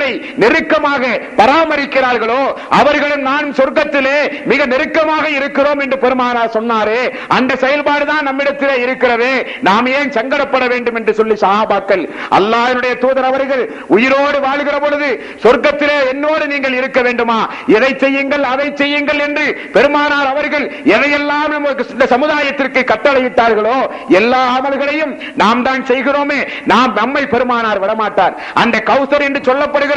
உறவுகளை நெருக்கமாக பராமரிக்கிறார்களோ அவர்களும் நான் சொர்க்கத்திலே மிக நெருக்கமாக இருக்கிறோம் என்று பெருமானார் சொன்னாரே அந்த செயல்பாடு தான் நம்மிடத்திலே இருக்கிறது. நாம் ஏன் சங்கடப்பட வேண்டும் என்று சொல்லி சஹாபாக்கள் அல்லாஹனுடைய தூதர் அவர்கள் உயிரோடு வாழ்கிற பொழுது சொர்க்கத்திலே என்னோடு நீங்கள் இருக்க வேண்டுமா? எதை செய்யுங்கள் அதை செய்யுங்கள் என்று பெருமானார் அவர்கள் எதையெல்லாம் இந்த சமுதாயத்திற்கு கட்டளையிட்டார்களோ எல்லா அமல்களையும் நாம் தான் செய்கிறோமே. நாம் நம்மை பெருமானார் விடமாட்டார். அந்த கௌசர் என்று சொல்லப்படுகிற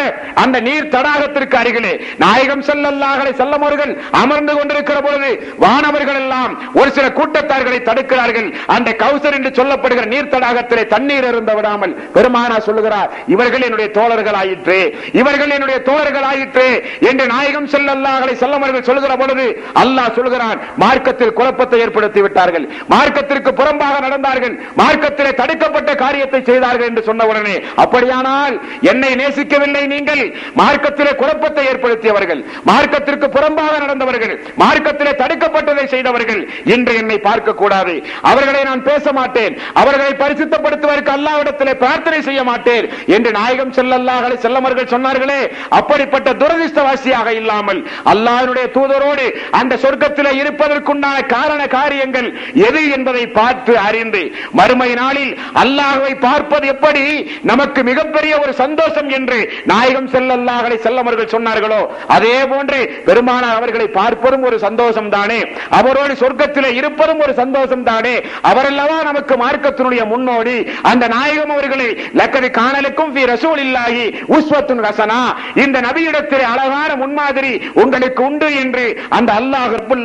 அந்த நீர் தடாகத்திற்கு அருகிலே நாயகம் செல்லல்லாஹலை செல்லமவர்கள் அமர்ந்து கொண்டிருக்கிற பொழுது வானவர்கள் எல்லாம் ஒரு சில கூட்டத்தார்களை தடுக்கிறார்கள். அந்த கௌசர் என்று சொல்லப்படுகிற நீர் தடாகத்திலே தண்ணீர் இருந்த விடாமல் பெருமானா சொல்லுகிறார் இவர்கள் என்னுடைய தோழர்கள் ஆயிற்று இவர்கள் என்னுடைய தோழர்கள் ஆயிற்று என்று நாயகம் செல்லல்லாஹலை செல்லமவர்கள் சொல்லுகிற பொழுது அல்லாஹ் சொல்லுகிறான் மார்க்கத்தில் குழப்பத்தை ஏற்படுத்தி விட்டார்கள். மார்க்கத்திற்கு புறம்பாக நடந்தார்கள். மார்க்கத்திலே தடுக்கப்பட்ட காரியத்தை செய்தார்கள் என்று சொன்ன உடனே அப்படியானால் என்னை நேசிக்கவில்லை நீங்கள் மார்க்கத்திலே குழப்பத்தை ஏற்படுத்தியவர்கள் மார்க்கத்திற்கு புறம்பாக நடந்தவர்கள் மார்க்கத்திலே தடுக்கப்பட்டதை செய்தவர்கள் இன்று என்னை பார்க்க கூடாது அவர்களை நான் பேச மாட்டேன். அவர்களை பரிசுத்தப்படுத்துவதற்கு அல்லாவிடத்திலே பிரார்த்தனை செய்ய மாட்டேன் என்று நாயகம் செல்லல்லாக செல்லமர்கள் சொன்னார்களே அப்படிப்பட்ட துரதிருஷ்டவாசியாக இல்லாமல் அல்லாஹ்வுடைய தூதரோடு அந்த சொர்க்கத்திலே இருப்பதற்குண்டான காரண காரியங்கள் எது என்பதை பார்த்து அறிந்து மறுமை நாளில் அல்லாஹுவை பார்ப்பது எப்படி? நமக்கு மிகப்பெரிய ஒரு சந்தோஷம் என்று நாயகம் செல்லல்லாஹலை செல்லமர்கள் சொன்னார்களோ அதே போன்று பெருமானார் அவர்களை பார்ப்பதும் ஒரு சந்தோஷம் தானே? அவரோடு சொர்க்கத்திலே இருப்பதும் ஒரு சந்தோஷம் தானே? அவரல்லவா நமக்கு மார்க்கத்தினுடைய முன்னோடி. அந்த நாயகம் அவர்களை லக்கதி காணலுக்கும் ரசூல் இல்லாகி உஸ்வத்துன் ரசனா இந்த நபியிடத்தில் அழகான முன்மாதிரி உங்களுக்கு உண்டு என்று அந்த அல்லாஹ் ரப்புல்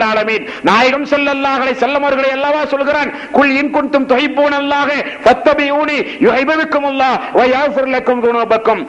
நாயகம் செல்லல்லாகளை செல்லமர்களை அல்லவா சொல்கிறான்? குல் இன் குன்தும் துஹிப்பூன அல்லாஹ் ஃபத்தபியூனி யுஹிபுக்கும் அல்லாஹ் வ யாஃபிர் லக்கும் துனூபக்கும்.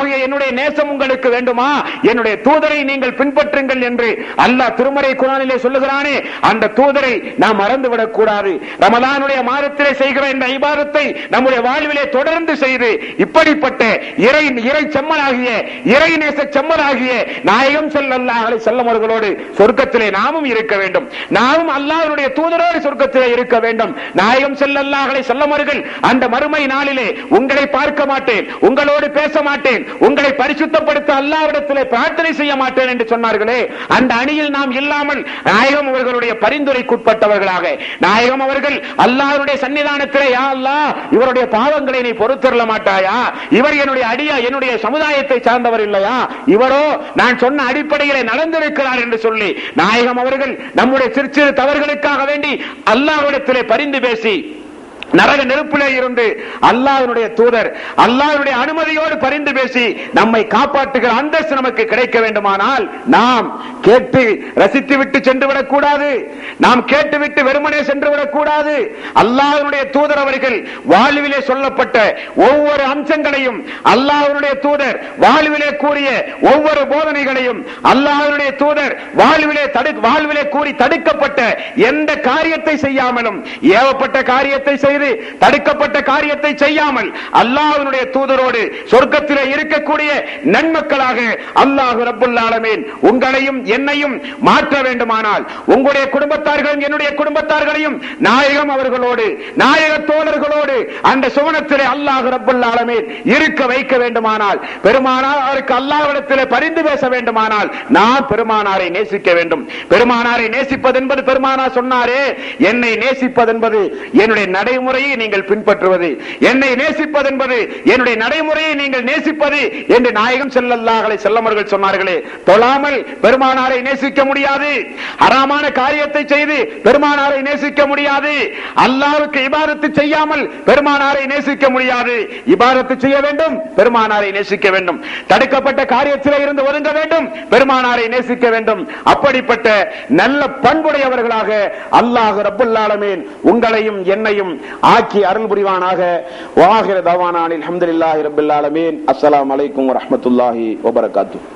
அல்லாஹ்வாகிய என்னுடைய நேசம் உங்களுக்கு வேண்டுமா? என்னுடைய தூதரை நீங்கள் பின்பற்றுங்கள் என்று அல்லாஹ் திருமறை குரானிலே சொல்லுகிறானே அந்த தூதரை நாம் மறந்துவிடக் கூடாது. ரமதானுடைய மாதத்திலே செய்கிற இந்த ஐபாரத்தை நம்முடைய வாழ்விலே தொடர்ந்து செய்து இப்படிப்பட்ட இறை இறை செம்மலாகிய இறை நேச செம்மலாகிய நாயகம் செல்லல்லாஹ் அலைஹி செல்லம் அவர்களோடு சொர்க்கத்திலே நாமும் இருக்க வேண்டும். நாமும் அல்லாஹனுடைய தூதரோடு சொர்க்கத்திலே இருக்க வேண்டும். நாயகம் செல்லல்லாஹ் அலைஹி செல்லம் அவர்கள் அந்த மறுமை நாளிலே உங்களை பார்க்க மாட்டேன் உங்களோடு பேச மாட்டேன் உங்களை பரிசுத்தப்படுத்த அல்லாவிடத்திலே பிரார்த்தனை செய்ய மாட்டேன் என்று சொன்னார்களே அந்த அணியில் நாம் இல்லாமல் நாயகம் அவர்களுடைய பரிந்துரைக்குட்பட்டவர்களாக. நாயகம் அவர்கள் அல்லாஹ்வுடைய சன்னிதானத்திலே யா அல்லாஹ் இவருடைய பாவங்களை நீ பொறுத்தருள மாட்டாயா? இவர் என்னுடைய அடியா என்னுடைய சமுதாயத்தை சார்ந்தவர் இல்லையா? இவரோ நான் சொன்ன அடிப்படையிலே நடந்திருக்கிறார் என்று சொல்லி நாயகம் அவர்கள் நம்முடைய சிறு சிறு தவறுகளுக்காக வேண்டி அல்லாவிடத்திலே பரிந்து பேசி நரக நெருப்பிலே இருந்து அல்லாஹ்வுடைய தூதர் அல்லாஹ்வுடைய அனுமதியோடு பரிந்து பேசி நம்மை காப்பாற்றுகிற அந்தஸ்து நமக்கு கிடைக்க வேண்டுமானால் நாம் கேட்டு ரசித்து விட்டு சென்று விடக்கூடாது. நாம் கேட்டு விட்டு வெறுமனே சென்று விடக்கூடாது. அல்லாஹனுடைய தூதர் அவர்கள் வாழ்விலே சொல்லப்பட்ட ஒவ்வொரு அம்சங்களையும் அல்லாஹ்வுடைய தூதர் வாழ்விலே கூறிய ஒவ்வொரு போதனைகளையும் அல்லாஹ்வுடைய தூதர் வாழ்விலே தடு வாழ்விலே கூறி தடுக்கப்பட்ட எந்த காரியத்தை செய்யாமலும் ஏவப்பட்ட காரியத்தை செய்து தடுக்கப்பட்ட காரியத்தை செய்யாமல் அல்லாஹனுடைய தூதரோடு சொர்க்கத்திலே இருக்கக்கூடிய நன்மக்களாக அல்லாஹ் ரப்புல் உங்களையும் என்னையும் மாற்ற வேண்டுமானால் உங்களுடைய குடும்பத்தார்களும் என்னுடைய குடும்பத்தார்களையும் நாயகம் அவர்களோடு நாயக தோழர்களோடு அந்த சுவனத்திலே அல்லாஹ் ரப்புல் இருக்க வைக்க வேண்டுமானால் பெருமானார் அவருக்கு அல்லாஹிடத்தில் பரிந்து பேச வேண்டுமானால் நான் பெருமானாரை நேசிக்க வேண்டும். பெருமானாரை நேசிப்பது என்பது பெருமானார் சொன்னாரே என்னை நேசிப்பது என்பது என்னுடைய நடைமுறையை நீங்கள் பின்பற்றுவது என்னை நேசிப்பது என்பது என்னுடைய நடைமுறையை நீங்கள் நேசிப்பது என்று நாயகம் செல்லல்லாஹலை செல்லமர்கள் சொன்னார்களே. தொழாமல் பெருமானாரை நேசிக்க முடியாது. ஹராமான காரியத்தை செய்து பெருமானாரை நேசிக்க முடியாது. அல்லாவுக்கு இபாரத்து செய்யாமல் பெருமானாரை நேசிக்க முடியாது. இபாரத்து செய்ய வேண்டும் பெருமானாரை நேசிக்க வேண்டும். தடுக்கப்பட்ட காரியத்தில் இருந்து ஒதுங்க வேண்டும் பெருமானாரை நேசிக்க வேண்டும். அப்படிப்பட்ட நல்ல பண்புடையவர்களாக அல்லாஹ் ரபுல்லாலமேன் உங்களையும் என்னையும் ஆக்கி அருள் புரிவானாக. வாகிர தவானானில் அல்ஹம்துலில்லாஹி ரப்பில் ஆலமீன். அஸ்ஸலாமு அலைக்கும் வரஹ்மத்துல்லாஹி வபரகாத்துஹு